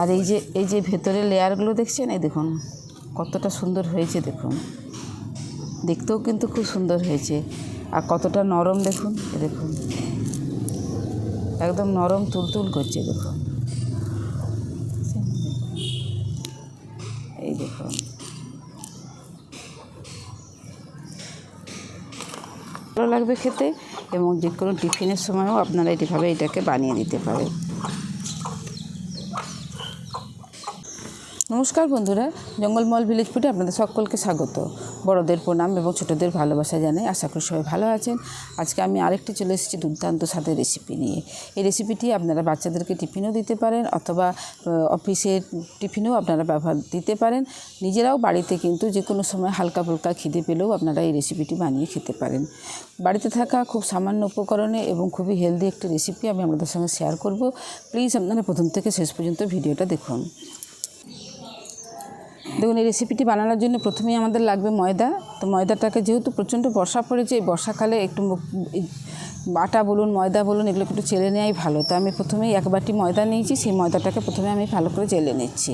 আর এই যে এই যে ভেতরের লেয়ারগুলো দেখছেন? এই দেখুন, কতটা সুন্দর হয়েছে দেখুন। দেখতেও কিন্তু খুব সুন্দর হয়েছে। আর কতটা নরম দেখুন দেখুন। একদম নরম তুলতুল করছে, দেখুন। এই দেখুন। ভালো লাগবে খেতে এবং যে কোনো টিফিনের সময়ও আপনারা এইভাবে এটাকে বানিয়ে দিতে পারেন। নমস্কার বন্ধুরা জঙ্গলমহল ভিলেজ ফুটে আপনাদের সকলকে স্বাগত। বড়দের প্রণাম এবং ছোটদের ভালোবাসা জানাই। আশা করি সবাই ভালো আছেন। আজকে আমি আরেকটি চলে এসেছি দুর্দান্ত স্বাদের রেসিপি নিয়ে। এই রেসিপিটি আপনারা বাচ্চাদেরকে টিফিনও দিতে পারেন অথবা অফিসের টিফিনেও আপনারা ব্যবহার দিতে পারেন। নিজেরাও বাড়িতে কিন্তু যে কোনো সময় হালকা ফুলকা খিদে পেলেও আপনারা এই রেসিপিটি বানিয়ে খেতে পারেন। বাড়িতে থাকা খুব সামান্য উপকরণে এবং খুবই হেলদি একটি রেসিপি আমি আপনাদের সঙ্গে শেয়ার করব। প্লিজ আপনারা প্রথম থেকে শেষ পর্যন্ত ভিডিওটা দেখুন। দেখুন, এই রেসিপিটি বানানোর জন্য প্রথমেই আমাদের লাগবে ময়দা। তো ময়দাটাকে যেহেতু প্রচণ্ড বর্ষা পড়েছে, এই বর্ষাকালে একটু আটা বলুন, ময়দা বলুন এগুলো একটু চেলে নেওয়াই ভালো। তো আমি প্রথমেই এক বাটি ময়দা নিয়েছি, সেই ময়দাটাকে প্রথমে আমি ভালো করে জেলে নিচ্ছি।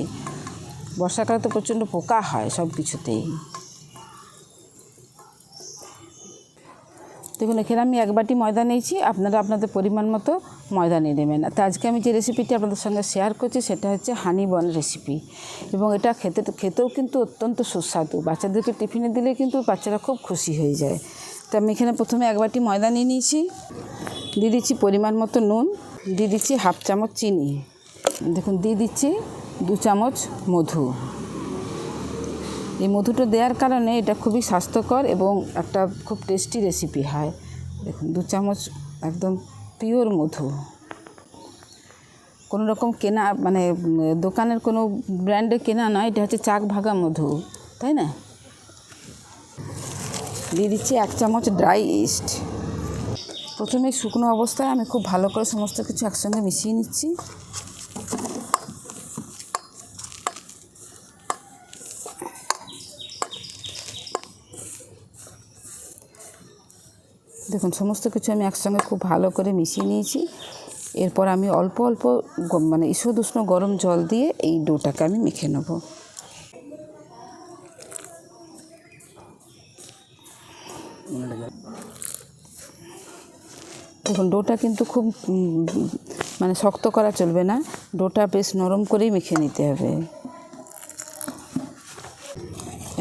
বর্ষাকালে তো প্রচণ্ড পোকা হয় সব কিছুতেই দেখুন, এখানে আমি এক বাটি ময়দা নিয়েছি, আপনারা আপনাদের পরিমাণ মতো ময়দা নিয়ে নেবেন। তো আজকে আমি যে রেসিপিটি আপনাদের সঙ্গে শেয়ার করছি, সেটা হচ্ছে হানি বন রেসিপি এবং এটা খেতে, খেতেও কিন্তু অত্যন্ত সুস্বাদু। বাচ্চাদেরকে টিফিনে দিলে কিন্তু বাচ্চারা খুব খুশি হয়ে যায়। তো আমি এখানে প্রথমে এক বাটি ময়দা নিয়ে নিয়েছি। দিয়ে দিচ্ছি পরিমাণ মতো নুন। দিয়ে দিচ্ছি হাফ চামচ চিনি। দেখুন, দিয়ে দিচ্ছি দু চামচ মধু। এই মধুটা দেওয়ার কারণে এটা খুবই স্বাস্থ্যকর এবং একটা খুব টেস্টি রেসিপি হয়। দেখুন, দু চামচ একদম পিওর মধু। কোনো রকম কেনা মানে দোকানের কোনো ব্র্যান্ডে কেনা নয়, এটা হচ্ছে চাক ভাগা মধু, তাই না? দিয়ে দিচ্ছি এক চামচ ড্রাই ইস্ট প্রথমে শুকনো অবস্থায় আমি খুব ভালো করে সমস্ত কিছু একসঙ্গে মিশিয়ে নিচ্ছি। দেখুন, সমস্ত কিছু আমি একসঙ্গে খুব ভালো করে মিশিয়ে নিয়েছি। এরপর আমি অল্প অল্প মানে ঈষদ উষ্ণ গরম জল দিয়ে এই ডোটাকে আমি মেখে নেব। দেখুন, ডোটা কিন্তু খুব মানে শক্ত করা চলবে না। ডোটা বেশ নরম করেই মেখে নিতে হবে।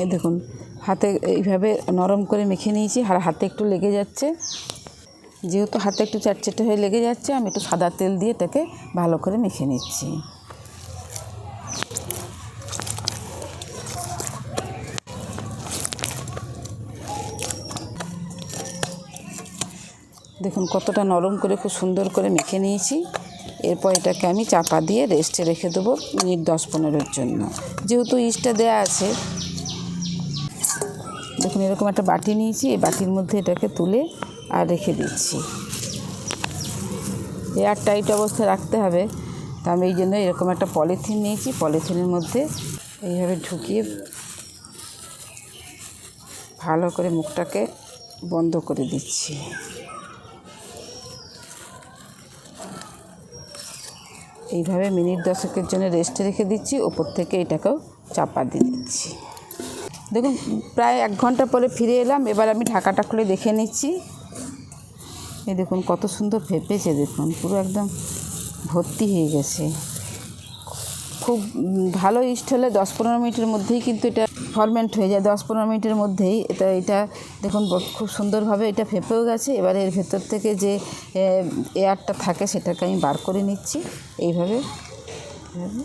এই দেখুন হাতে এইভাবে নরম করে মেখে নিয়েছি আর হাতে একটু লেগে যাচ্ছে। যেহেতু হাতে একটু চাটচেটে হয়ে লেগে যাচ্ছে, আমি একটু সাদা তেল দিয়ে এটাকে ভালো করে মেখে নিচ্ছি। দেখুন কতটা নরম করে, খুব সুন্দর করে মেখে নিয়েছি। এরপর এটাকে আমি চাপা দিয়ে রেস্টে রেখে দেবো মিনিট দশ পনেরোর জন্য। যেহেতু ইস্টটা দেওয়া আছে দেখুন, এরকম একটা বাটি নিয়েছি, এই বাটির মধ্যে এটাকে তুলে আর রেখে দিচ্ছি। এয়ার টাইট অবস্থায় রাখতে হবে। তা আমি এই জন্য এরকম একটা পলিথিন নিয়েছি, পলিথিনের মধ্যে এইভাবে ঢুকিয়ে ভালো করে মুখটাকে বন্ধ করে দিচ্ছি। এইভাবে মিনিট দশকের জন্য রেস্টে রেখে দিচ্ছি, ওপর থেকে এটাকেও চাপা দিয়ে দিচ্ছি। দেখুন, প্রায় এক ঘণ্টা পরে ফিরে এলাম, এবার আমি ঢাকাটা খুলে দেখে নিচ্ছি। এই দেখুন, কত সুন্দর ফেপেছে দেখুন, পুরো একদম ভর্তি হয়ে গেছে। খুব ভালো ইস্ট হলে দশ পনেরো মিনিটের মধ্যেই কিন্তু এটা ফরমেন্ট হয়ে যায়, দশ পনেরো মিনিটের মধ্যেই। এটা এটা দেখুন খুব সুন্দরভাবে এটা ফেঁপেও গেছে। এবার এর ভেতর থেকে যে এয়ারটা থাকে, সেটাকে আমি বার করে নিচ্ছি। এইভাবে এইভাবে।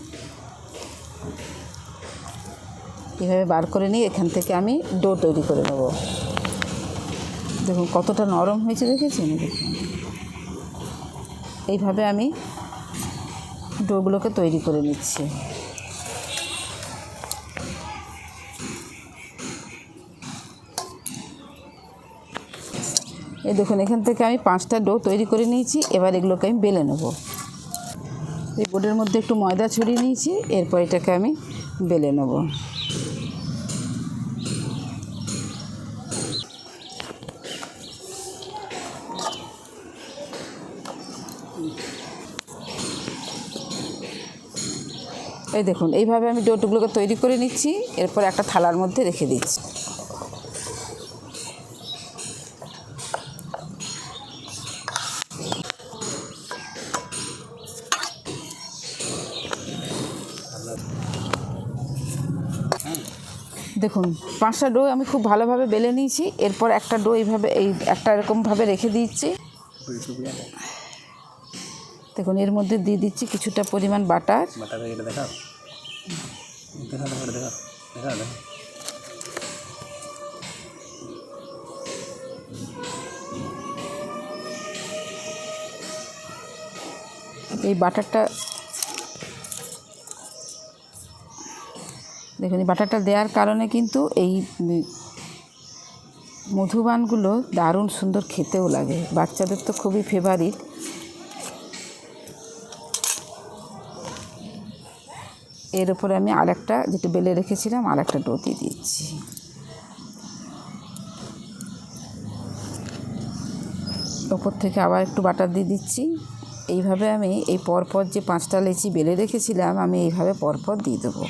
এইভাবে বার করে নিয়ে এখান থেকে আমি ডো তৈরি করে নেব। দেখুন, কতটা নরম হয়েছে, দেখেছেন? দেখুন এইভাবে আমি ডোগুলোকে তৈরি করে নিচ্ছি। এই দেখুন, এখান থেকে আমি পাঁচটা ডো তৈরি করে নিয়েছি, এবার এগুলোকে আমি বেলে নেব। এই বোর্ডের মধ্যে একটু ময়দা ছড়িয়ে নিয়েছি, এরপর এটাকে আমি বেলে নেব। এই দেখুন, এইভাবে আমি ডোটুগুলোকে তৈরি করে নিচ্ছি, এরপর একটা থালার মধ্যে রেখে দিচ্ছি। দেখুন, পাঁচটা ডো আমি খুব ভালোভাবে বেলে নিয়েছি, এরপর একটা ডো এইভাবে, এই একটা এরকমভাবে রেখে দিচ্ছি। দেখুন এর মধ্যে দিয়ে দিচ্ছি কিছুটা পরিমাণ বাটার। এটা দেখাও। এই বাটারটা দেখুন এই বাটারটা দেওয়ার কারণে কিন্তু এই মধুবানগুলো দারুণ সুন্দর খেতেও লাগে। বাচ্চাদের তো খুবই ফেভারিট এর উপরে আমি আরেকটা যেটা বেলে রেখেছিলাম, আরেকটা ডো দিয়ে দিচ্ছি ওপর থেকে আবার একটু বাটার দিয়ে দিচ্ছি। এইভাবে আমি এই পরপর যে পাঁচটা লেচি বেলে রেখেছিলাম, আমি এইভাবে পরপর দিয়ে দেবো।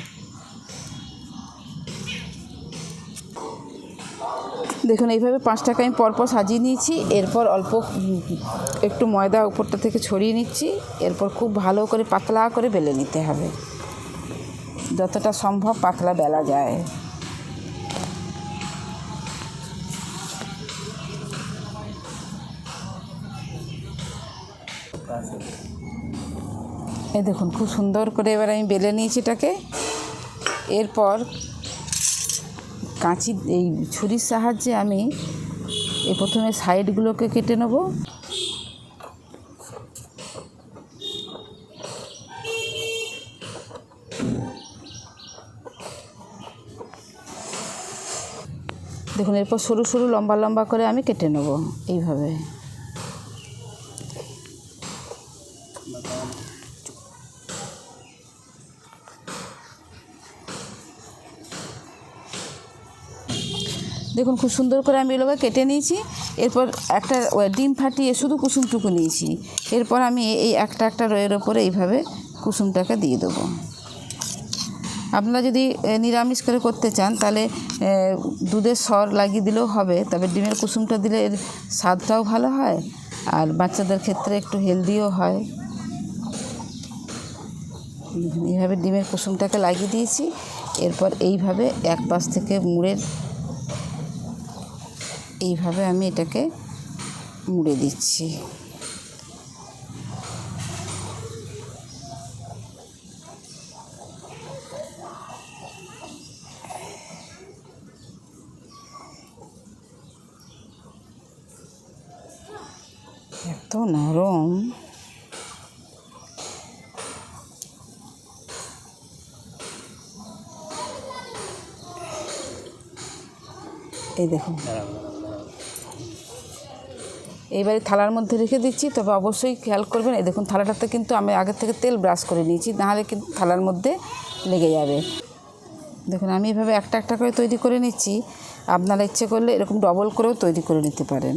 দেখুন, এইভাবে পাঁচটাকে আমি পরপর সাজিয়ে নিয়েছি। এরপর অল্প একটু ময়দা উপরটা থেকে ছড়িয়ে নিচ্ছি। এরপর খুব ভালো করে পাতলা করে বেলে নিতে হবে। যতটা সম্ভব পাতলা বেলা যায়। এই দেখুন, খুব সুন্দর করে এবার আমি বেলে নিয়েছি এটাকে। এরপর কাঁচি, এই ছুরির সাহায্যে আমি এই প্রথমে সাইডগুলোকে কেটে নেব। দেখুন, এরপর সরু সরু, লম্বা লম্বা করে আমি কেটে নেব এইভাবে। দেখুন, খুব সুন্দর করে আমি এগুলোকে কেটে নিয়েছি। এরপর একটা ডিম ফাটিয়ে শুধু কুসুমটুকু নিয়েছি। এরপর আমি এই একটা একটা রয়ের ওপরে এইভাবে কুসুমটাকে দিয়ে দেবো। আপনারা যদি নিরামিষ করে করতে চান, তাহলে দুধের সর লাগিয়ে দিলেও হবে, তবে ডিমের কুসুমটা দিলে এর স্বাদটাও ভালো হয়, আর বাচ্চাদের ক্ষেত্রে একটু হেলদিও হয়। এইভাবে ডিমের কুসুমটাকে লাগিয়ে দিয়েছি, এরপর এইভাবে এক পাশ থেকে মুড়ে, এইভাবে আমি এটাকে মুড়ে দিচ্ছি। এত নরম। এই দেখুন এইবারে থালার মধ্যে রেখে দিচ্ছি, তবে অবশ্যই খেয়াল করবেন, এই দেখুন থালাটাতে কিন্তু আমি আগে থেকে তেল ব্রাশ করে নিয়েছি, নাহলে কিন্তু থালার মধ্যে লেগে যাবে। দেখুন, আমি এভাবে একটা একটা করে তৈরি করে নিচ্ছি। আপনারা ইচ্ছে করলে এরকম ডবল করেও তৈরি করে নিতে পারেন।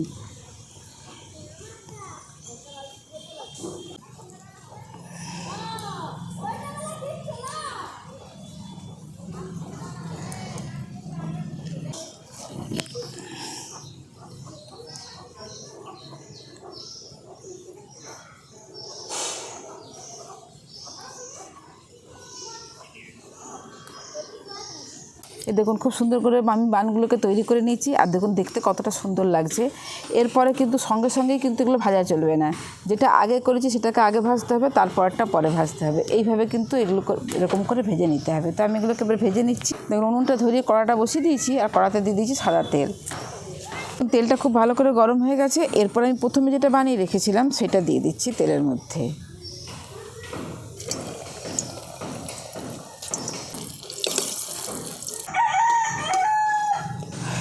এই দেখুন, খুব সুন্দর করে আমি বানগুলোকে তৈরি করে নিয়েছি। আর দেখুন, দেখতে কতটা সুন্দর লাগছে। এরপরে কিন্তু সঙ্গে সঙ্গেই কিন্তু এগুলো ভাজা চলবে না। যেটা আগে করেছি, সেটাকে আগে ভাজতে হবে, তারপরটা পরে ভাজতে হবে। এইভাবে কিন্তু এগুলো এরকম করে ভেজে নিতে হবে। তো আমি এগুলোকে এবার ভেজে নিচ্ছি। দেখুন, উনুনটা ধরিয়ে কড়াটা বসিয়ে দিয়েছি, আর কড়াতে দিয়ে দিয়েছি সাদা তেল। তেলটা খুব ভালো করে গরম হয়ে গেছে। এরপর আমি প্রথমে যেটা বানিয়ে রেখেছিলাম, সেটা দিয়ে দিচ্ছি তেলের মধ্যে।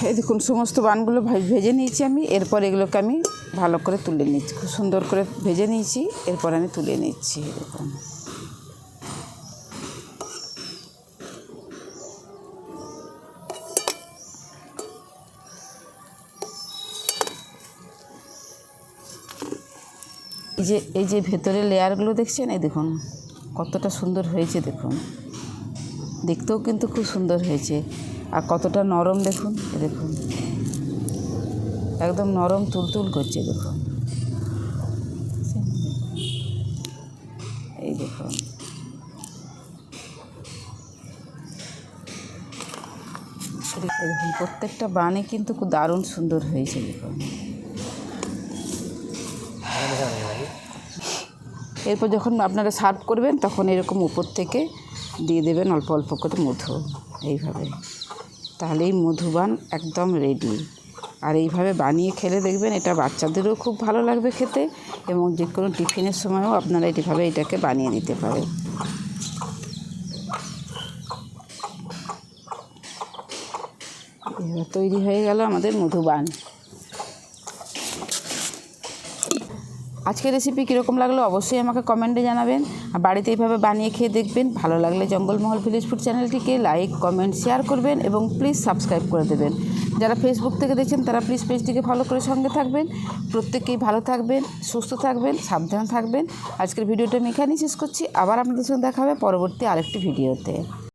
এই দেখুন, সমস্ত বানগুলো ভেজে নিয়েছি আমি। এরপর এগুলোকে আমি ভালো করে তুলে নিচ্ছি। খুব সুন্দর করে ভেজে নিয়েছি। এরপর আমি তুলে নিচ্ছি দেখুন এই যে এই যে ভেতরের লেয়ারগুলো দেখছেন? এই দেখুন, কতটা সুন্দর হয়েছে দেখুন। দেখতেও কিন্তু খুব সুন্দর হয়েছে। আর কতটা নরম দেখুন দেখুন। একদম নরম তুলতুল করছে, দেখুন। এই দেখুন। দেখুন, প্রত্যেকটা বানে কিন্তু খুব দারুণ সুন্দর হয়েছে, দেখুন। এরপর যখন আপনারা সার্ভ করবেন, তখন এরকম উপর থেকে দিয়ে দেবেন অল্প অল্প করে মধু, এইভাবে। তাহলেই মধুবান একদম রেডি আর এইভাবে বানিয়ে খেলে দেখবেন এটা বাচ্চাদেরও খুব ভালো লাগবে খেতে এবং যে কোনো টিফিনের সময়ও আপনারা এইভাবে এটাকে বানিয়ে দিতে পারেন। তৈরি হয়ে গেল আমাদের মধুবান। আজকের রেসিপি কীরকম লাগল অবশ্যই আমাকে কমেন্টে জানাবেন। আর বাড়িতে এইভাবে বানিয়ে খেয়ে দেখবেন। ভালো লাগলে জঙ্গলমহল ভিলেজ ফুড চ্যানেলটিকে লাইক কমেন্ট শেয়ার করবেন এবং প্লিজ সাবস্ক্রাইব করে দেবেন। যারা ফেসবুক থেকে দেখছেন, তারা প্লিজ পেজটিকে ফলো করে সঙ্গে থাকবেন। প্রত্যেকেই ভালো থাকবেন, সুস্থ থাকবেন, সাবধান থাকবেন। আজকের ভিডিওটা আমি এখানেই শেষ করছি। আবার আপনাদের সঙ্গে দেখা হবে পরবর্তী আরেকটি ভিডিওতে